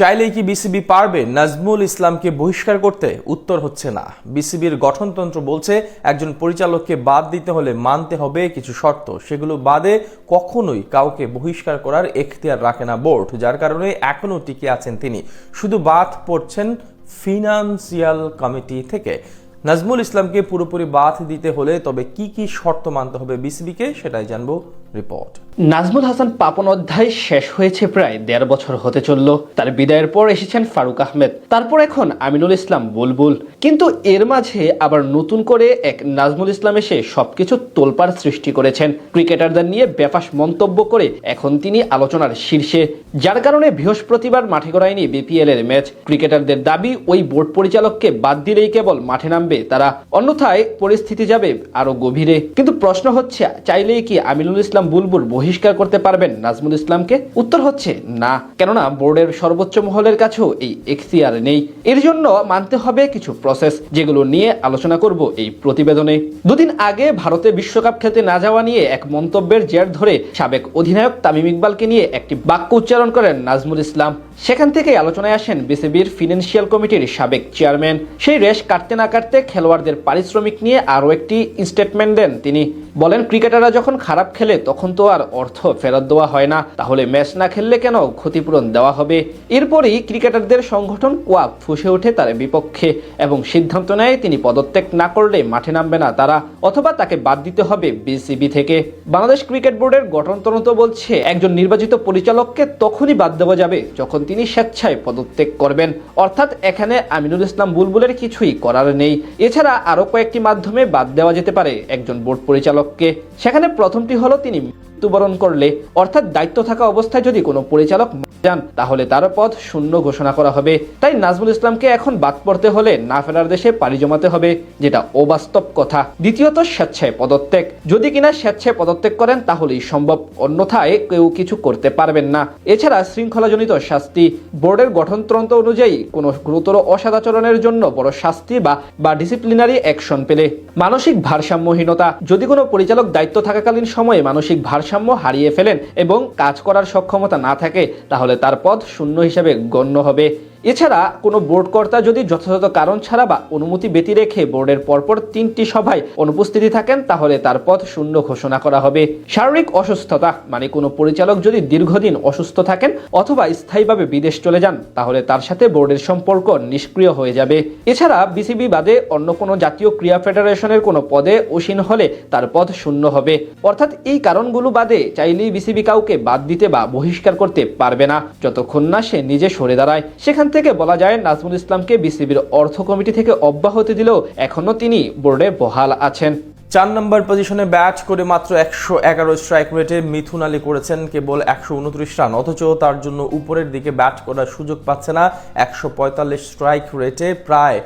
চাইলেই কি বিসিবি পারবে? নাজমুল ইসলামকে বহিষ্কার করতে উত্তর হচ্ছে না। বিসিবির গঠনতন্ত্র বলছে, একজন পরিচালককে বাদ দিতে হলে মানতে হবে কিছু শর্ত। সেগুলো বাদে কখনোই কাউকে বহিষ্কার করার এখতিয়ার রাখে না বোর্ড, যার কারণে এখনও টিকে আছেন তিনি। শুধু বাদ পড়ছেন ফিনান্সিয়াল কমিটি থেকে। নাজমুল ইসলামকে পুরোপুরি বাদ দিতে হলে তবে কি কি শর্ত মানতে হবে বিসিবিকে সেটাই জানব রিপোর্ট নাজমুল হাসান পাপন অধ্যায় শেষ হয়েছে প্রায় দেড় বছর হতে চলল। তার বিদায়ের পর এসেছেন ফারুক আহমেদ। তারপর এখন আমিনুল ইসলাম বুলবুল। কিন্তু এর মাঝে আবার নতুন করে এক নাজমুল ইসলাম এসে সবকিছু তোলপাড় সৃষ্টি করেছেন। ক্রিকেটারদের নিয়ে বেফাস মন্তব্য করে এখন তিনি আলোচনার শীর্ষে। যার কারণে বৃহস্পতিবার মাঠে গড়ায়নি বিপিএল এর ম্যাচ। ক্রিকেটারদের দাবি, ওই বোর্ড পরিচালককে বাদ দিলেই কেবল মাঠে নামবে তারা। অন্যথায় পরিস্থিতি যাবে আরও গভীরে। কিন্তু প্রশ্ন হচ্ছে, চাইলেই কি আমিনুল ইসলাম বুলবুল বহিষ্কার করতে পারবেন নাজমুল ইসলামকে? উত্তর হচ্ছে না। কেননা বোর্ডের সর্বোচ্চ মহলের কাছেও এই এখতিয়ার নেই। এর জন্য মানতে হবে কিছু প্রসেস যেগুলো নিয়ে আলোচনা করব এই প্রতিবেদনে। দুদিন আগে ভারতে বিশ্বকাপ খেলতে না যাওয়া নিয়ে এক মন্তব্যের জের ধরে সাবেক অধিনায়ক তামিম ইকবালকে নিয়ে একটি বাক্য উচ্চারণ করেন নাজমুল ইসলাম। সেখান থেকে আলোচনায় আসেন বিসিবির ফিনান্সিয়াল কমিটির সাবেক চেয়ারম্যান। সেই রেশ কাটতে না কাটতে খেলোয়াড়দের পারিশ্রমিক নিয়ে আরও একটি স্টেটমেন্ট দেন তিনি। বলেন, ক্রিকেটাররা যখন খারাপ খেলে, তখন তো আর অর্থ ফেরত দেওয়া হয় না। তাহলে ম্যাচ না খেললে কেন ক্ষতিপূরণ দেওয়া হবে? এরপরই ক্রিকেটারদের সংগঠন কোয়াক ফুসে ওঠে তার বিপক্ষে এবং সিদ্ধান্ত নেয়, তিনি পদত্যাগ না করলে মাঠে নামবে না তারা, অথবা তাকে বাদ দিতে হবে বিসিবি থেকে। বাংলাদেশ ক্রিকেট বোর্ডের গঠনতন্ত্র বলছে, একজন নির্বাচিত পরিচালককে তখনই বাদ দেওয়া যাবে যখন তিনি স্বেচ্ছায় পদত্যাগ করবেন। অর্থাৎ এখানে আমিনুল ইসলাম বুলবুলের কিছুই করার নেই। এছাড়া আরও কয়েকটি মাধ্যমে বাদ দেওয়া যেতে পারে একজন বোর্ড পরিচালককে। সেখানে প্রথমটি হলো তিনি মৃত্যুবরণ করলে, অর্থাৎ দায়িত্ব থাকা অবস্থায় যদি কোনো পরিচালক যান, তাহলে তার পদ শূন্য ঘোষণা করা হবে। তাই নাজমুল ইসলামকে এখন বাদ পড়তে হলে না ফেরার দেশে পাড়ি জমাতে হবে, যেটা অবাস্তব কথা। দ্বিতীয়ত, স্বেচ্ছায় পদত্যাগ। যদি কিনা স্বেচ্ছায় পদত্যাগ করেন, তাহলেই সম্ভব। অন্যথায় কেউ কিছু করতে পারবেন না। এছাড়া শৃঙ্খলাজনিত শাস্তি, বোর্ডের গঠনতন্ত্র অনুযায়ী কোনো গুরুতর অসদাচরণের জন্য বড় শাস্তি বা বা ডিসিপ্লিনারি অ্যাকশন পেলে। মানসিক ভারসাম্যহীনতা। যদি কোনো পরিচালক দায়িত্ব থাকাকালীন সময়ে মানসিক ভারসাম্য হারিয়ে ফেলেন এবং কাজ করার সক্ষমতা না থাকে, তাহলে তার পদ শূন্য হিসাবে গণ্য হবে। এছাড়া কোনো বোর্ড কর্তা যদি যথাযথ কারণ ছাড়া বা অনুমতি ব্যতি রেখে বোর্ডের পরপর তিনটি সভায় অনুপস্থিতি থাকেন, তাহলে তার পদ শূন্য ঘোষণা করা হবে। শারীরিক অসুস্থতা মানে কোনো পরিচালক যদি দীর্ঘদিন অসুস্থ থাকেন অথবা স্থায়ীভাবে বিদেশ চলে যান, তাহলে তার সাথে বোর্ডের সম্পর্ক নিষ্ক্রিয় হয়ে যাবে। এছাড়া বিসিবি বাদে অন্য কোনো জাতীয় ক্রীড়া ফেডারেশনের কোনো পদে অসীন হলে তার পদ শূন্য হবে। অর্থাৎ এই কারণগুলো বাদে চাইলেই বিসিবি কাউকে বাদ দিতে বা বহিষ্কার করতে পারবে না। যতক্ষণ না সে নিজে সরে দাঁড়ায়। সেখান থেকে বলা যায়, নাজমুল ইসলামকে বিসিবির অর্থ কমিটি থেকে অব্যাহতি দিলেও এখনও তিনি বোর্ডে বহাল আছেন। চার নম্বর পজিশনে ব্যাট করে মাত্র একশো এগারো স্ট্রাইক রেটে মিথুন আলী করেছেন কেবল একশো উনত্রিশ রান, অথচ তার জন্য উপরের দিকে ব্যাট করার সুযোগ পাচ্ছে না। একশো পঁয়তাল্লিশ স্ট্রাইক রেটে প্রায়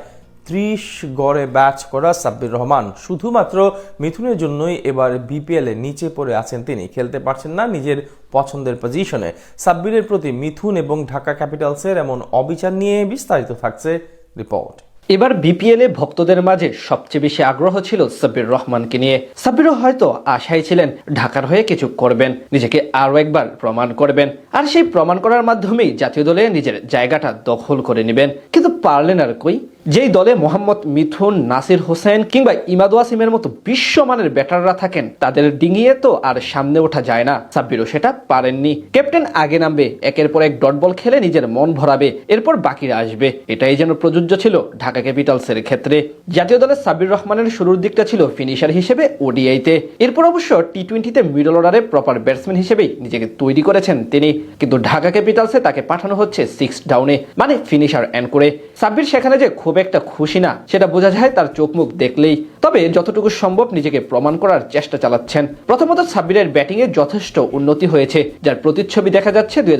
ত্রিশ গড়ে ব্যাচ করা সাব্বির রহমান। শুধুমাত্র মিথুনের জন্যই এবার বিপিএল নিচে পড়ে আছেন তিনি। খেলতে পারছেন না নিজের পছন্দের পজিশনে সাব্বিরের প্রতি মিথুন এবং ঢাকা ক্যাপিটালসের এমন অবিচার নিয়ে বিস্তারিত থাকছে রিপোর্ট। এবার বিপিএল ভক্তদের মাঝে সবচেয়ে বেশি আগ্রহ ছিল সাব্বির রহমানকে নিয়ে। সাব্বিরও হয়তো আশায় ছিলেন ঢাকার হয়ে কিছু করবেন, নিজেকে আরও একবার প্রমাণ করবেন। আর সেই প্রমাণ করার মাধ্যমেই জাতীয় দলে নিজের জায়গাটা দখল করে নেবেন। কিন্তু পারলেন আর কই? যেই দলে মোহাম্মদ মিথুন নাসির হোসেন কিংবা ইমাদ ওয়াসিমের মতো বিশ্বমানের ব্যাটাররা থাকেন, তাদের ডিঙিয়ে তো আর সামনে ওঠা যায় না। সাব্বিরও সেটা পারেননি। ক্যাপ্টেন আগে নামবে, একের পর এক ডট বল খেলে নিজের মন ভরাবে, এরপর বাকিরা আসবে। এটাই যেন প্রযোজ্য ছিল ঢাকা ক্যাপিটালসের ক্ষেত্রে। জাতীয় দলের সাব্বির রহমানের শুরুর দিকটা ছিল ফিনিশার হিসেবে ওডিআইতে। এরপর অবশ্য টি টোয়েন্টিতে মিডল অর্ডারে প্রপার ব্যাটসম্যান হিসেবেই নিজেকে তৈরি করেছেন তিনি। কিন্তু ঢাকা ক্যাপিটালসে তাকে পাঠানো হচ্ছে সিক্স ডাউনে মানে ফিনিশার এন্ড করে সাব্বির সেখানে যে খুব একটা খুশি না। সেটা বোঝা যায় তার চোখ মুখ দেখলেই। তবে যতটুকু সম্ভব নিজেকে প্রমাণ করার চেষ্টা চালাচ্ছেন। প্রথমত সাব্বিরের ব্যাটিংয়ে যথেষ্ট উন্নতি হয়েছে, যার প্রতিচ্ছবি দেখা যাচ্ছে দুই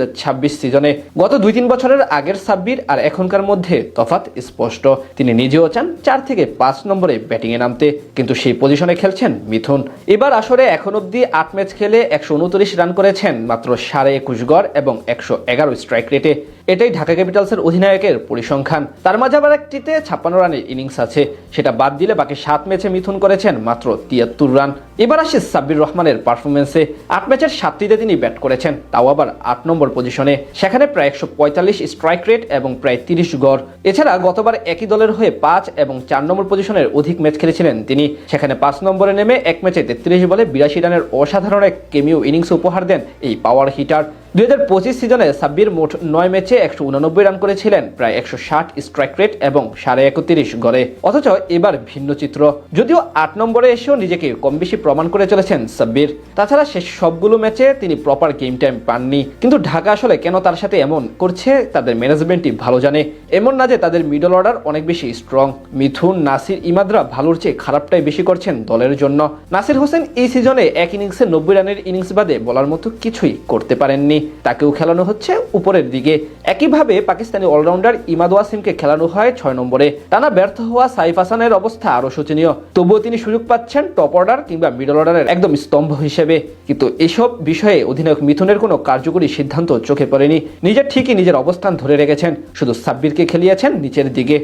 সিজনে। গত দুই তিন বছরের আগের সাব্বির আর এখনকার মধ্যে তফাৎ স্পষ্ট। তিনি নিজেও চান চার থেকে পাঁচ নম্বরে ব্যাটিংয়ে নামতে, কিন্তু সেই পজিশনে খেলছেন মিথুন। এবার আসরে এখন অব্দি আট ম্যাচ খেলে একশো উনত্রিশ রান করেছেন মাত্র সাড়ে একুশ গড় এবং একশো এগারো স্ট্রাইক রেটে। এটাই ঢাকা ক্যাপিটালসের অধিনায়কের পরিসংখ্যান। তার মাঝে আবার একটিতে ছাপ্পান্ন রানের ইনিংস আছে, সেটা বাদ দিলে বাকি সাত ম্যাচ ম্যাচে মিথুন করেছেন মাত্র তিয়াত্তর রান। এবার আসে সাব্বির রহমানের পারফরমেন্সে আট ম্যাচের সাতটিতে তিনি ব্যাট করেছেন, তাও আবার আট নম্বর পজিশনে। সেখানে প্রায় একশো পঁয়তাল্লিশ স্ট্রাইক রেট এবং প্রায় তিরিশ গড়। এছাড়া গতবার একই দলের হয়ে পাঁচ এবং চার নম্বর পজিশনের অধিক ম্যাচ খেলেছিলেন তিনি। সেখানে পাঁচ নম্বরে নেমে এক ম্যাচে তেত্রিশ বলে বিরাশি রানের অসাধারণ এক কেমিও ইনিংস উপহার দেন এই পাওয়ার হিটার দুই হাজার পঁচিশ সিজনে সাব্বির মোট নয় ম্যাচে একশো উনানব্বই রান করেছিলেন, প্রায় একশো ষাট স্ট্রাইক রেট এবং সাড়ে একত্রিশ গড়ে। অথচ এবার ভিন্ন চিত্র। যদিও আট নম্বরে এসেও নিজেকে কম বেশি প্রমাণ করে চলেছেন সাব্বির। তাছাড়া শেষ সবগুলো ম্যাচে তিনি প্রপার গেম টাইম পাননি। কিন্তু ঢাকা আসলে কেন তার সাথে এমন করছে, তাদের ম্যানেজমেন্টই ভালো জানে। এমন না যে তাদের মিডল অর্ডার অনেক বেশি স্ট্রং মিথুন, নাসির, ইমাদরা ভালোর চেয়ে খারাপটাই বেশি করছেন দলের জন্য। নাসির হোসেন এই সিজনে এক ইনিংসে নব্বই রানের ইনিংস বাদে বলার মতো কিছুই করতে পারেননি। তাকেও খেলানো হচ্ছে উপরের দিকে। একইভাবে পাকিস্তানি অলরাউন্ডার ইমাদ ওয়াসিমকে খেলানো হয় ছয় নম্বরে। টানা ব্যর্থ হওয়া সাইফ হাসানের অবস্থা আরও শোচনীয়। তবুও তিনি সুযোগ পাচ্ছেন টপ অর্ডার কিংবা মিডল অর্ডারের একদম স্তম্ভ হিসেবে। কিন্তু এসব বিষয়ে অধিনায়ক মিথুনের কোনো কার্যকরী সিদ্ধান্ত চোখে পড়েনি। নিজের ঠিকই নিজের অবস্থান ধরে রেখেছেন। শুধু সাব্বিরকে খেলিয়েছেন নিচের দিকে।